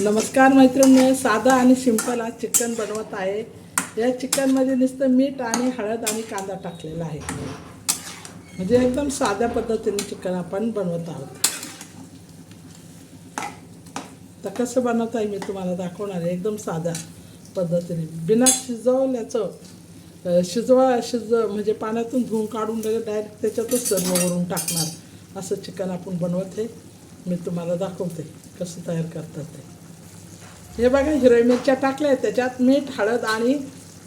नमस्कार मैत्रिणी साधा आणि सिंपल आज चिकन बनवत आहे. या चिकनमध्ये नुसतं मीठ आणि हळद आणि कांदा टाकलेला आहे. म्हणजे एकदम साध्या पद्धतीने चिकन आपण बनवत आहोत. तर कसं बनवत आहे मी तुम्हाला दाखवणार आहे. एकदम साध्या पद्धतीने. बिना शिजवल्याचं शिजवा शिज म्हणजे पाण्यातून धुवून काढून डायरेक्ट त्याच्यातच सर्व वरून टाकणार. असं चिकन आपण बनवत आहे. मी तुम्हाला दाखवते कसं तयार करतात ते. हे बघा हिरव्या मिरच्या टाकल्या आहेत. त्याच्यात मीठ हळद आणि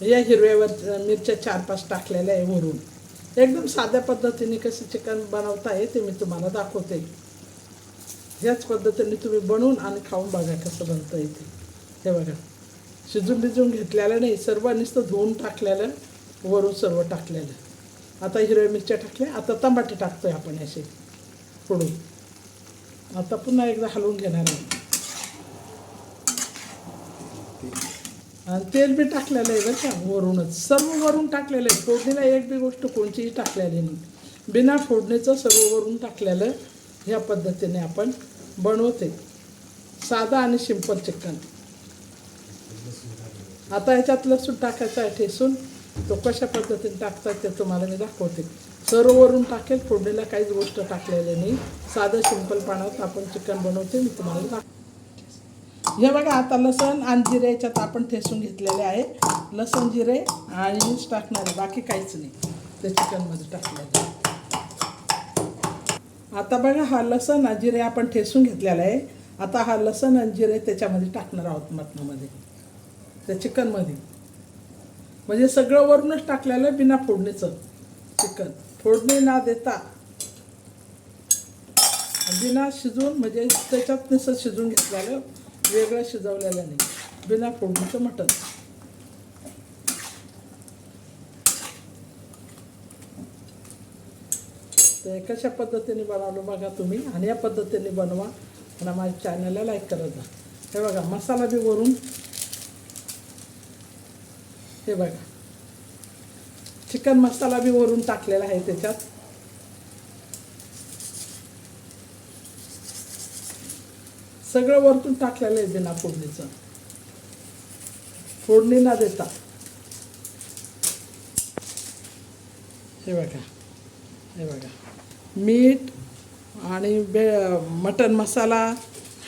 या हिरव्यावर मिरच्या चार पाच टाकलेल्या आहे वरून. एकदम साध्या पद्धतीने कसं चिकन बनवता आहे ते मी तुम्हाला दाखवते. ह्याच पद्धतीने तुम्ही बनवून आणि खाऊन बघा कसं बनतं येते. हे बघा शिजून बिजून घेतलेलं नाही सर्व नुसतं धुवून टाकलेलं वरून सर्व टाकलेलं. आता हिरव्या मिरच्या टाकल्या आता तंबाटे टाकतोय आपण असे फोडून आता पुन्हा एकदा हलवून घेणार आहे. आणि तेल बी टाकलेलं आहे बरं का वरूनच. सर्व वरून टाकलेलं आहे. फोडणीला एक बी गोष्ट कोणतीही टाकलेली नाही. बिना फोडणीचं सर्व वरून टाकलेलं ह्या पद्धतीने आपण बनवते साधा आणि सिंपल चिकन आता ह्याच्यात लसूण टाकायचं आहे ठेसून. तो कशा पद्धतीने टाकतात ते तुम्हाला मी दाखवते. सर्व वरून टाकेल फोडणीला काहीच गोष्ट टाकलेली नाही. साधं सिंपल पाण्यात आपण चिकन बनवते मी तुम्हाला दाखव हे बघा आता लसण आणि जिरे याच्यात आपण ठेसून घेतलेले आहे लसण जिरे आणि टाकणार आहे बाकी काहीच नाही. ते चिकनमध्ये टाकलेलं आता बघा हा लसण आणि जिरे आपण ठेसून घेतलेला आहे. आता हा लसण आणि जिरे त्याच्यामध्ये टाकणार आहोत मटणामध्ये. त्या चिकनमध्ये म्हणजे सगळं वरूनच टाकलेलं बिना फोडणीचं. चिकन फोडणी ना देता. बिना शिजून म्हणजे त्याच्यात नुसतं शिजून घेतलेलं. वेगळं शिजवलेलं नाही. बिना फोडणीचं मटण. ते कशा पद्धतीने बनवलं बघा तुम्ही आणि या पद्धतीने बनवा. आणि माझ्या चॅनलला लाईक करत जा. हे बघा मसाला बी वरून. हे बघा. चिकन मसाला बी वरून टाकलेला आहे त्याच्यात. सगळं वरतून टाकलेलं आहे बिना फोडणीचं. फोडणी ना देता. हे बघा हे बघा. मीठ आणि बे मटन मसाला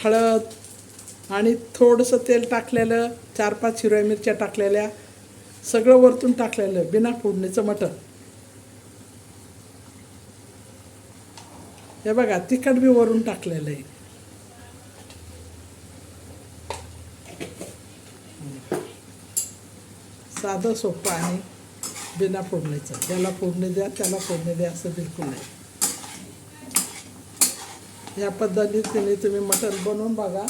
हळद आणि थोडंसं तेल टाकलेलं चार पाच हिरव्या मिरच्या टाकलेल्या सगळं वरतून टाकलेलं बिना फोडणीचं मटण. हे बघा तिखट बी वरून टाकलेलं आहे. साधं सोपं आणि बिना फोडणीचं त्याला फोडणी द्या त्याला फोडणी द्या असं बिलकुल नाही. या पद्धतीने तुम्ही मटण बनवून बघा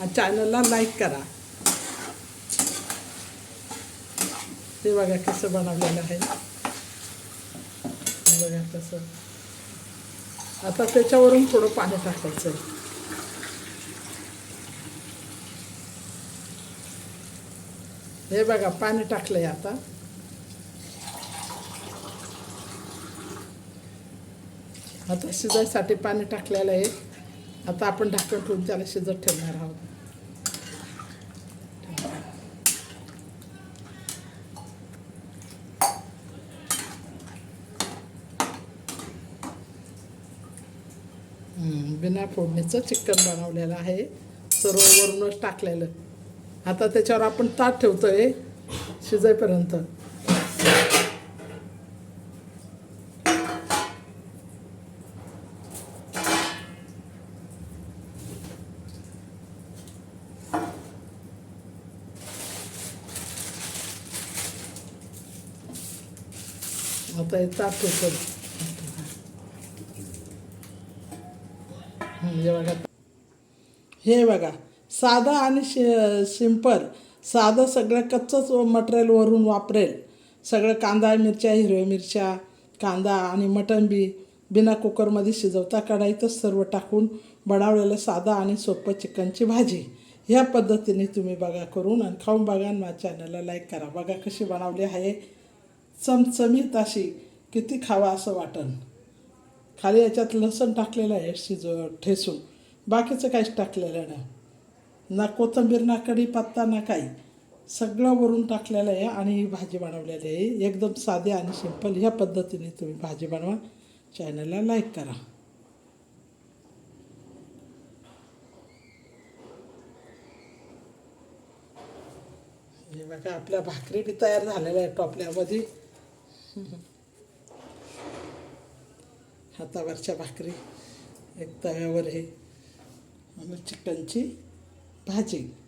आणि चॅनलला लाईक करा. ते बघा कसं बनवलेलं आहे. हे बघा कसं. आता त्याच्यावरून थोडं पाणी टाकायचं हे बघा पाणी टाकलंय आता. आता शिजायसाठी पाणी टाकलेलं आहे. आता आपण ढाकण ठेवून त्याला शिजत ठेवणार आहोत. बिना फोडणीचं चिकन बनवलेलं आहे. सर्व वरूनच टाकलेलं. आता त्याच्यावर आपण ताट ठेवतोय शिजायपर्यंत. आता हे ताट ठेवतो हे बघा. हे बघा. साधा आणि शि सिंपल साधं सगळं कच्चंच मटेरियल वरून वापरेल. सगळं कांदा मिरच्या हिरव्या मिरच्या कांदा आणि मटण बी बिना कुकरमध्ये शिजवता कढाईतच सर्व टाकून बनवलेलं साधा आणि सोपं चिकनची भाजी. ह्या पद्धतीने तुम्ही बघा करून आणि खाऊन बघा आणि माझ्या चॅनलला लाईक करा. बघा कशी बनवली आहे. चमचमीत अशी किती खावा असं वाटण खाली याच्यात लसण टाकलेलं आहे शिजव ठेसून. बाकीचं काहीच टाकलेलं नाही. ना कोथिंबीर ना कढीपत्ता ना काही. सगळं वरून टाकलेलं आहे आणि ही भाजी बनवलेली आहे. एकदम साधी आणि सिंपल ह्या पद्धतीने तुम्ही भाजी बनवा. चॅनलला लाईक करा. हे बघा आपल्या भाकरी बी तयार झालेल्या आहे टोपल्यामध्ये. हातावरच्या भाकरी. एक तव्यावर आहे आणि चिकनची भाजी